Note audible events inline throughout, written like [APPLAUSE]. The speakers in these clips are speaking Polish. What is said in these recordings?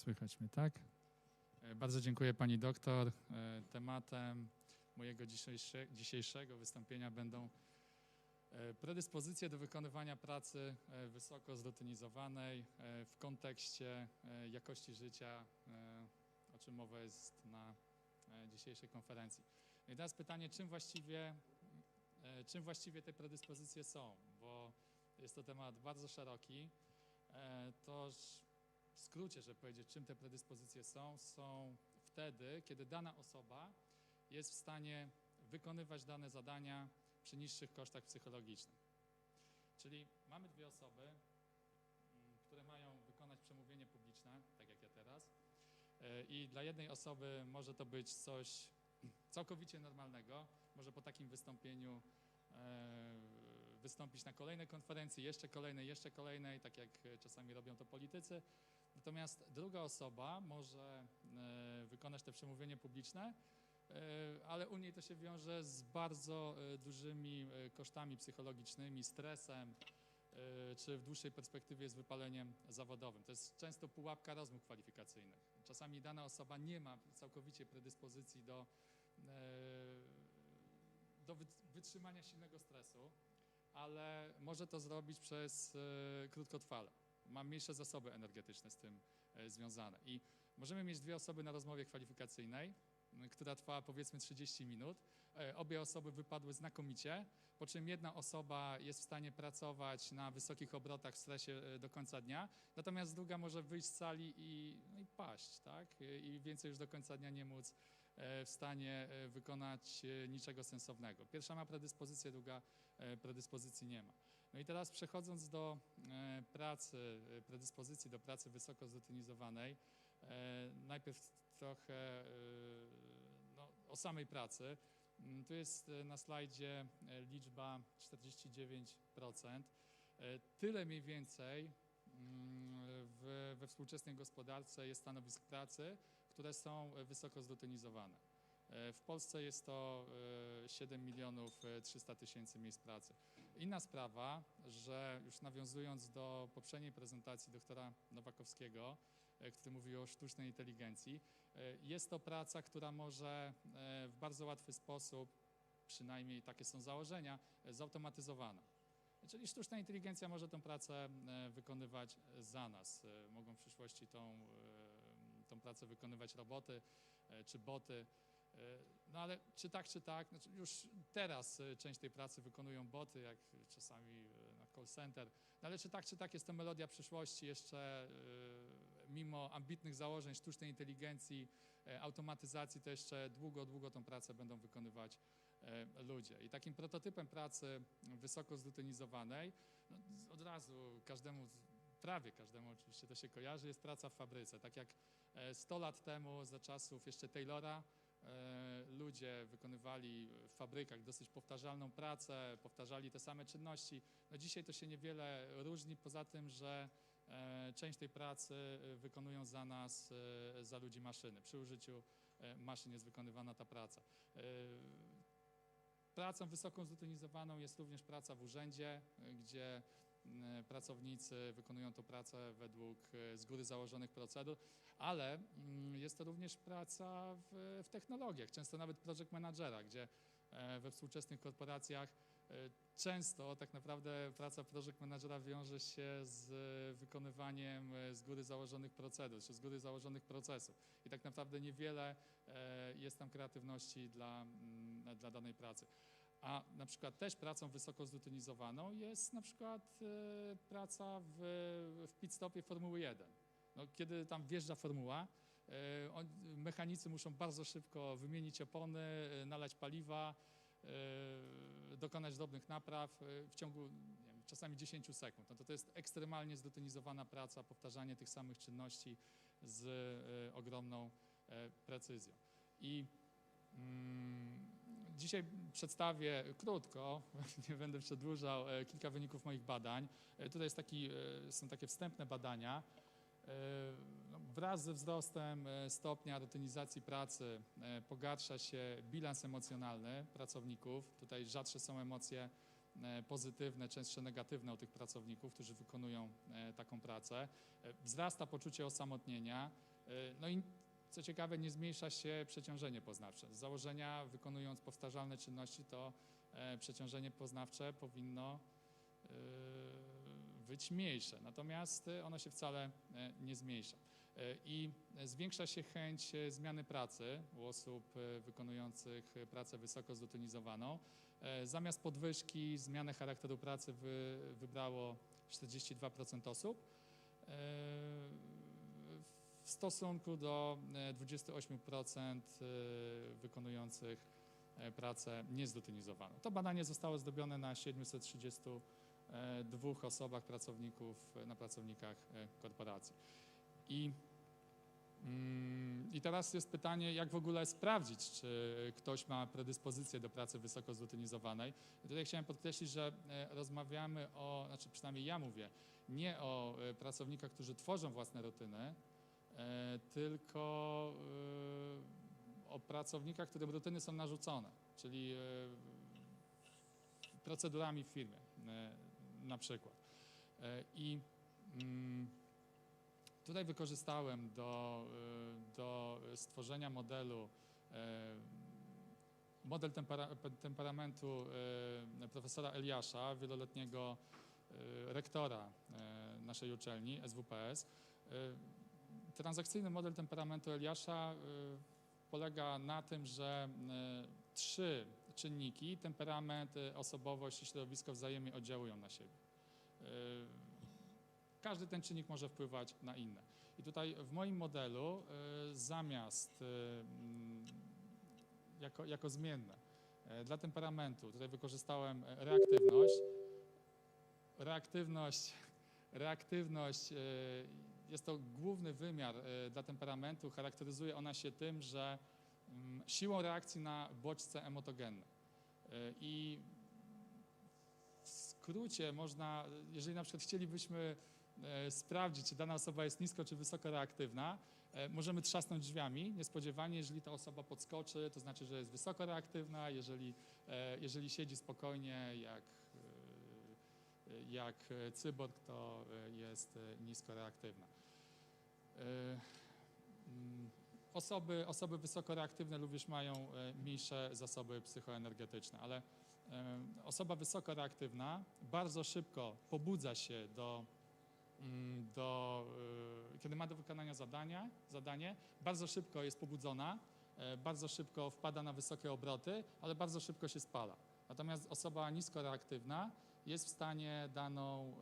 Słychać mnie, tak? E, Bardzo dziękuję pani doktor. E, Tematem mojego dzisiejsze, dzisiejszego wystąpienia będą e, predyspozycje do wykonywania pracy wysoko zrutynizowanej w kontekście jakości życia, o czym mowa jest na dzisiejszej konferencji. I teraz pytanie, czym właściwie, czym właściwie te predyspozycje są, bo jest to temat bardzo szeroki. E, To w skrócie, żeby powiedzieć, czym te predyspozycje są, są wtedy, kiedy dana osoba jest w stanie wykonywać dane zadania przy niższych kosztach psychologicznych. Czyli mamy dwie osoby, mm, które mają wykonać przemówienie publiczne, tak jak ja teraz, e, i dla jednej osoby może to być coś całkowicie normalnego, może po takim wystąpieniu e, wystąpić na kolejnej konferencji, jeszcze kolejnej, jeszcze kolejnej, tak jak czasami robią to politycy. Natomiast druga osoba może e, wykonać te przemówienie publiczne, e, ale u niej to się wiąże z bardzo e, dużymi kosztami psychologicznymi, stresem, czy w dłuższej perspektywie z wypaleniem zawodowym. To jest często pułapka rozmów kwalifikacyjnych. Czasami dana osoba nie ma całkowicie predyspozycji do, do wyt- wytrzymania silnego stresu, ale może to zrobić przez krótkotrwale. Ma mniejsze zasoby energetyczne z tym e, związane. I możemy mieć dwie osoby na rozmowie kwalifikacyjnej, która trwa powiedzmy 30 minut. E, Obie osoby wypadły znakomicie, po czym jedna osoba jest w stanie pracować na wysokich obrotach w stresie e, do końca dnia, natomiast druga może wyjść z sali i, no i paść, tak? I więcej już do końca dnia nie móc w stanie wykonać niczego sensownego. Pierwsza ma predyspozycję, druga predyspozycji nie ma. No i teraz przechodząc do e, pracy, e, predyspozycji do pracy wysoko zrutynizowanej, e, najpierw trochę no, o samej pracy. Mm, Tu jest na slajdzie liczba 49%. E, Tyle mniej więcej mm, w, we współczesnej gospodarce jest stanowisk pracy, które są wysoko zrutynizowane. W Polsce jest to e, 7 milionów e, 300 tysięcy miejsc pracy. Inna sprawa, że już nawiązując do poprzedniej prezentacji doktora Nowakowskiego, e, który mówił o sztucznej inteligencji, e, jest to praca, która może e, w bardzo łatwy sposób, przynajmniej takie są założenia, zautomatyzowana. Czyli sztuczna inteligencja może tę pracę wykonywać za nas. Mogą w przyszłości tą, tą pracę wykonywać roboty czy boty. No ale czy tak, czy tak, znaczy już teraz e, część tej pracy wykonują boty, jak czasami e, na call center, no ale czy tak, czy tak jest to melodia przyszłości jeszcze e, mimo ambitnych założeń sztucznej inteligencji, automatyzacji, to jeszcze długo, długo tą pracę będą wykonywać ludzie. I takim prototypem pracy wysoko zrutynizowanej, no, od razu każdemu, prawie każdemu oczywiście to się kojarzy, jest praca w fabryce. Tak jak e, 100 lat temu, za czasów jeszcze Taylora, ludzie wykonywali w fabrykach dosyć powtarzalną pracę, powtarzali te same czynności. No dzisiaj to się niewiele różni, poza tym, że e, część tej pracy e, wykonują za nas, e, za ludzi maszyny. Przy użyciu e, maszyn jest wykonywana ta praca. E, Pracą wysoką zrutynizowaną jest również praca w urzędzie, e, gdzie pracownicy wykonują tę pracę według e, z góry założonych procedur, ale mm, jest to również praca w, w technologiach, często nawet project managera, gdzie e, we współczesnych korporacjach e, często tak naprawdę praca project managera wiąże się z e, wykonywaniem e, z góry założonych procedur, czy z góry założonych procesów. I tak naprawdę niewiele e, jest tam kreatywności dla, mm, dla danej pracy. A na przykład też pracą wysoko zrutynizowaną jest na przykład e, praca w, w pit stopie Formuły 1. No, kiedy tam wjeżdża formuła, e, on, mechanicy muszą bardzo szybko wymienić opony, e, nalać paliwa, dokonać drobnych napraw w ciągu wiem, czasami 10 sekund. No to, to jest ekstremalnie zrutynizowana praca, powtarzanie tych samych czynności z ogromną precyzją. I mm, dzisiaj przedstawię krótko, [LAUGHS] nie będę przedłużał, e, kilka wyników moich badań. E, Tutaj jest taki, e, są takie wstępne badania. No, Wraz ze wzrostem stopnia rutynizacji pracy pogarsza się bilans emocjonalny pracowników. Tutaj rzadsze są emocje pozytywne, częstsze negatywne u tych pracowników, którzy wykonują taką pracę. Wzrasta poczucie osamotnienia, No i co ciekawe, nie zmniejsza się przeciążenie poznawcze. Z założenia, wykonując powtarzalne czynności, to e, przeciążenie poznawcze powinno e, być mniejsze, natomiast e, ono się wcale nie zmniejsza. I zwiększa się chęć zmiany pracy u osób wykonujących pracę wysoko zlutonizowaną. E, Zamiast podwyżki zmianę charakteru pracy wy, wybrało 42% osób w stosunku do e, 28% e, wykonujących e, pracę niezlutynizowaną. To badanie zostało zrobione na 732 osobach pracowników, na pracownikach e, korporacji. I, mm, I teraz jest pytanie, jak w ogóle sprawdzić, czy ktoś ma predyspozycję do pracy wysoko zlutynizowanej. I tutaj chciałem podkreślić, że e, rozmawiamy o, znaczy przynajmniej ja mówię, nie o e, pracownikach, którzy tworzą własne rutyny, e, tylko e, o pracownikach, którym rutyny są narzucone, czyli e, procedurami w firmie e, na przykład. E, I mm, tutaj wykorzystałem do, e, do stworzenia modelu e, model tempera, temperamentu e, profesora Eliasza, wieloletniego e, rektora e, naszej uczelni SWPS. Transakcyjny model temperamentu Eliasza e, polega na tym, że e, trzy czynniki, temperament, e, osobowość i środowisko wzajemnie oddziałują na siebie. Każdy ten czynnik może wpływać na inne. I tutaj w moim modelu zamiast mm, jako, jako zmienne dla temperamentu tutaj wykorzystałem reaktywność. Reaktywność, [LAUGHS] reaktywność jest to główny wymiar e, dla temperamentu. Charakteryzuje ona się tym, że mm, siłą reakcji na bodźce emotogenne. E, I w skrócie można, jeżeli na przykład chcielibyśmy e, sprawdzić, czy dana osoba jest nisko czy wysoko reaktywna, możemy trzasnąć drzwiami niespodziewanie, jeżeli ta osoba podskoczy, to znaczy, że jest wysoko reaktywna, jeżeli, jeżeli siedzi spokojnie jak, jak cyborg, to e, jest e, nisko reaktywna. E, mm, Osoby, osoby wysoko reaktywne również mają mniejsze zasoby psychoenergetyczne, ale osoba wysoko reaktywna bardzo szybko pobudza się do, mm, do kiedy ma do wykonania zadania, zadanie, bardzo szybko jest pobudzona, bardzo szybko wpada na wysokie obroty, ale bardzo szybko się spala. Natomiast osoba nisko reaktywna jest w stanie daną,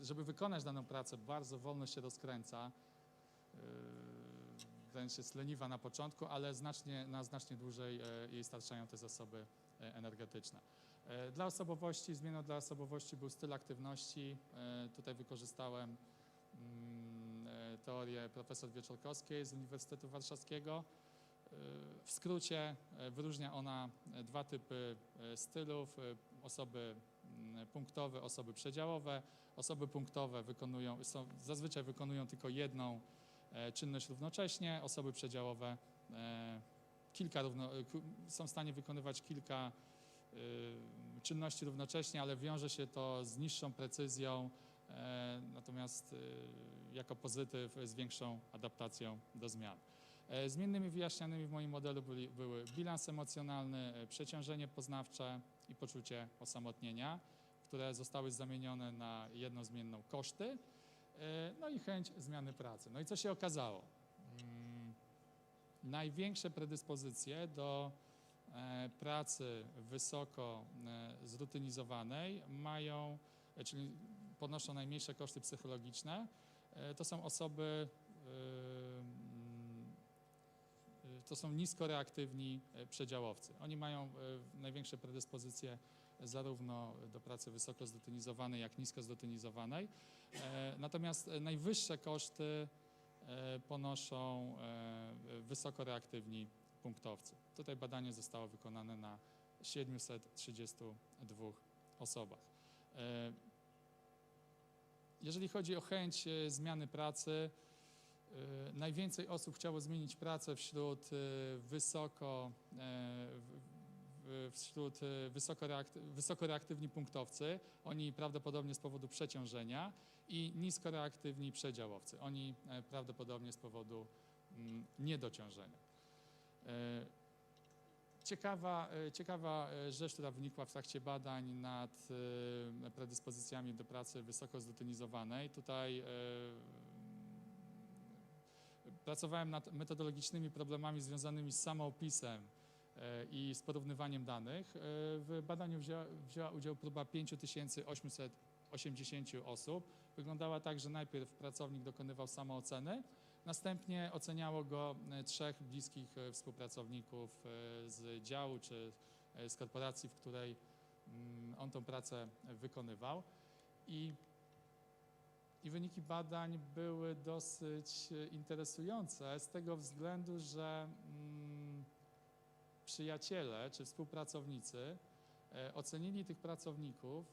e, żeby wykonać daną pracę, bardzo wolno się rozkręca, e, wręcz jest leniwa na początku, ale znacznie, na znacznie dłużej e, jej starczają te zasoby e, energetyczne. E, Dla osobowości, zmianą dla osobowości był styl aktywności. E, Tutaj wykorzystałem mm, e, teorię profesor Wieczorkowskiej z Uniwersytetu Warszawskiego. E, W skrócie e, wyróżnia ona e, dwa typy e, stylów. Osoby mm, punktowe, osoby przedziałowe. Osoby punktowe wykonują, są, zazwyczaj wykonują tylko jedną e, czynność równocześnie. Osoby przedziałowe e, kilka równo, e, są w stanie wykonywać kilka czynności równocześnie, ale wiąże się to z niższą precyzją, natomiast jako pozytyw z większą adaptacją do zmian. Zmiennymi wyjaśnianymi w moim modelu byli, były bilans emocjonalny, przeciążenie poznawcze i poczucie osamotnienia, które zostały zamienione na jednozmienną koszty, e, no i chęć zmiany pracy. No i co się okazało? Mm, Największe predyspozycje do e, pracy wysoko e, zrutynizowanej mają, czyli ponoszą najmniejsze koszty psychologiczne, to są osoby, to są niskoreaktywni e, przedziałowcy. Oni mają e, największe predyspozycje zarówno do pracy wysoko zrutynizowanej, jak nisko zrutynizowanej. E, Natomiast e, najwyższe koszty e, ponoszą e, wysokoreaktywni punktowcy. Tutaj badanie zostało wykonane na 732 osobach. E, Jeżeli chodzi o chęć e, zmiany pracy, e, najwięcej osób chciało zmienić pracę wśród e, wysoko, e, wśród y, wysokoreakty- wysokoreaktywni punktowcy, oni prawdopodobnie z powodu przeciążenia i niskoreaktywni przedziałowcy, oni e, prawdopodobnie z powodu mm, niedociążenia. E, Ciekawa, e, ciekawa e, rzecz, która wynikła w trakcie badań nad e, predyspozycjami do pracy wysoko zlutynizowanej. Tutaj e, pracowałem nad metodologicznymi problemami związanymi z samoopisem e, i z porównywaniem danych. E, W badaniu wzięła, wzięła udział próba 5880 osób. Wyglądała tak, że najpierw pracownik dokonywał samooceny, następnie oceniało go e, trzech bliskich współpracowników z działu czy z korporacji, w której mm, on tą pracę wykonywał. I i wyniki badań były dosyć e, interesujące z tego względu, że mm, przyjaciele czy współpracownicy e, ocenili tych pracowników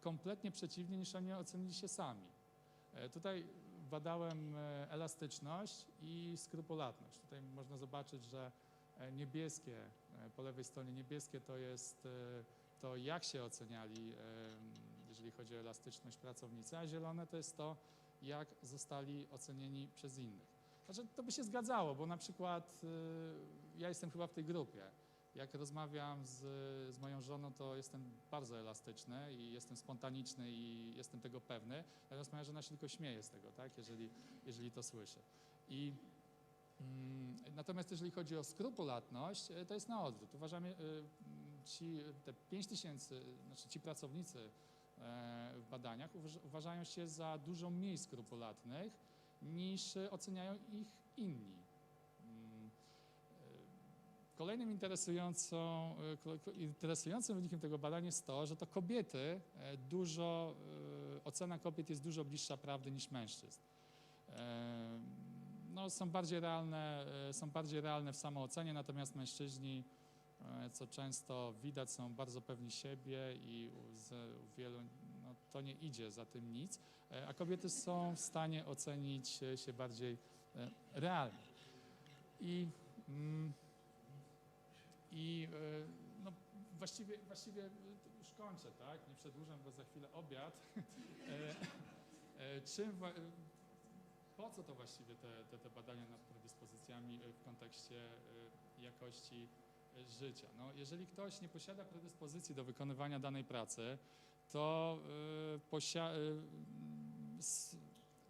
kompletnie przeciwnie niż oni ocenili się sami. E, Tutaj badałem elastyczność i skrupulatność. Tutaj można zobaczyć, że niebieskie, po lewej stronie niebieskie to jest to, jak się oceniali, jeżeli chodzi o elastyczność pracownicy, a zielone to jest to, jak zostali ocenieni przez innych. Znaczy, to by się zgadzało, bo na przykład y, ja jestem chyba w tej grupie. Jak rozmawiam z, z moją żoną, to jestem bardzo elastyczny i jestem spontaniczny i jestem tego pewny. Natomiast moja żona się tylko śmieje z tego, tak, jeżeli, jeżeli to słyszy. I, mm, natomiast jeżeli chodzi o skrupulatność, y, to jest na odwrót. Uważamy, y, ci, te 5 tysięcy, znaczy ci pracownicy w badaniach uważ- uważają się za dużo mniej skrupulatnych niż e, oceniają ich inni. Mm, e, Kolejnym e, interesującym wynikiem tego badania jest to, że to kobiety dużo, ocena kobiet jest dużo bliższa prawdy niż mężczyzn. No, są bardziej realne, są bardziej realne w samoocenie, natomiast mężczyźni co często widać, są bardzo pewni siebie i u, wielu no, to nie idzie za tym nic, e, a kobiety są w stanie ocenić e, się bardziej e, realnie. I, mm, i e, no, właściwie, właściwie e, już kończę, tak? Nie przedłużam, bo za chwilę obiad. E, e, Czym, e, po co to właściwie te, te, te badania nad predyspozycjami e, w kontekście e, jakości e, życia. No, jeżeli ktoś nie posiada predyspozycji do wykonywania danej pracy, to y, y,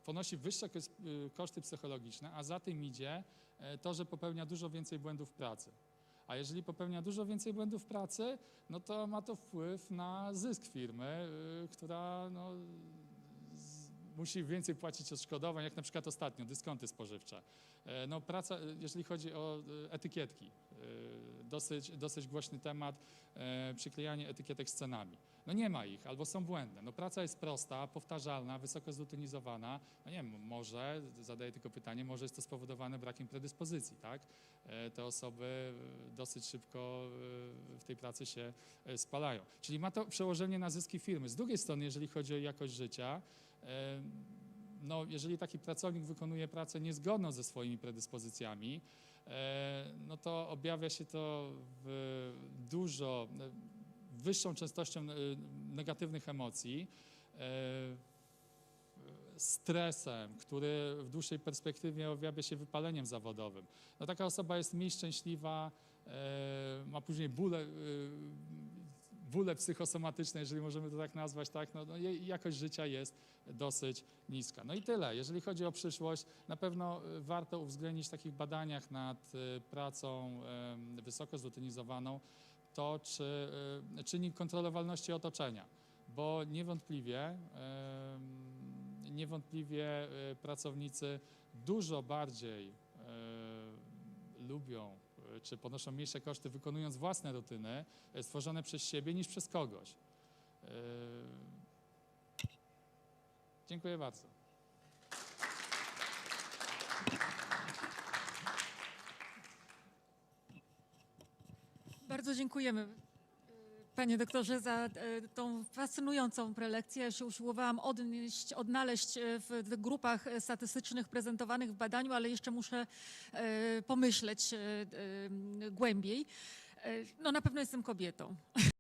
ponosi wyższe y, koszty psychologiczne, a za tym idzie to, że popełnia dużo więcej błędów pracy. A jeżeli popełnia dużo więcej błędów pracy, no to ma to wpływ na zysk firmy, która no, musi więcej płacić odszkodowań, jak na przykład ostatnio, dyskonty spożywcze. E, No, praca, e, jeżeli chodzi o e, etykietki, dosyć, dosyć głośny temat, przyklejanie etykietek z cenami. No nie ma ich, albo są błędne. No praca jest prosta, powtarzalna, wysoko zlutynizowana. No nie wiem, może, zadaję tylko pytanie, może jest to spowodowane brakiem predyspozycji, tak? Te osoby dosyć szybko w tej pracy się spalają. Czyli ma to przełożenie na zyski firmy. Z drugiej strony, jeżeli chodzi o jakość życia, no, jeżeli taki pracownik wykonuje pracę niezgodną ze swoimi predyspozycjami, e, no to objawia się to w dużo e, wyższą częstością e, negatywnych emocji, stresem, który w dłuższej perspektywie objawia się wypaleniem zawodowym. No, taka osoba jest mniej szczęśliwa, ma później bóle, e, bóle psychosomatyczne, jeżeli możemy to tak nazwać, tak, no, no, jakość życia jest dosyć niska. No i tyle. Jeżeli chodzi o przyszłość, na pewno e, warto uwzględnić w takich badaniach nad e, pracą wysoko zlutynizowaną to, czy e, czynnik kontrolowalności otoczenia, bo niewątpliwie, niewątpliwie pracownicy dużo bardziej lubią czy ponoszą mniejsze koszty wykonując własne rutyny e, stworzone przez siebie niż przez kogoś. E, Dziękuję bardzo. Bardzo dziękujemy. Panie doktorze, za e, tą fascynującą prelekcję. Ja się usiłowałam odnieść, odnaleźć e, w, grupach e, statystycznych prezentowanych w badaniu, ale jeszcze muszę pomyśleć głębiej. No na pewno jestem kobietą.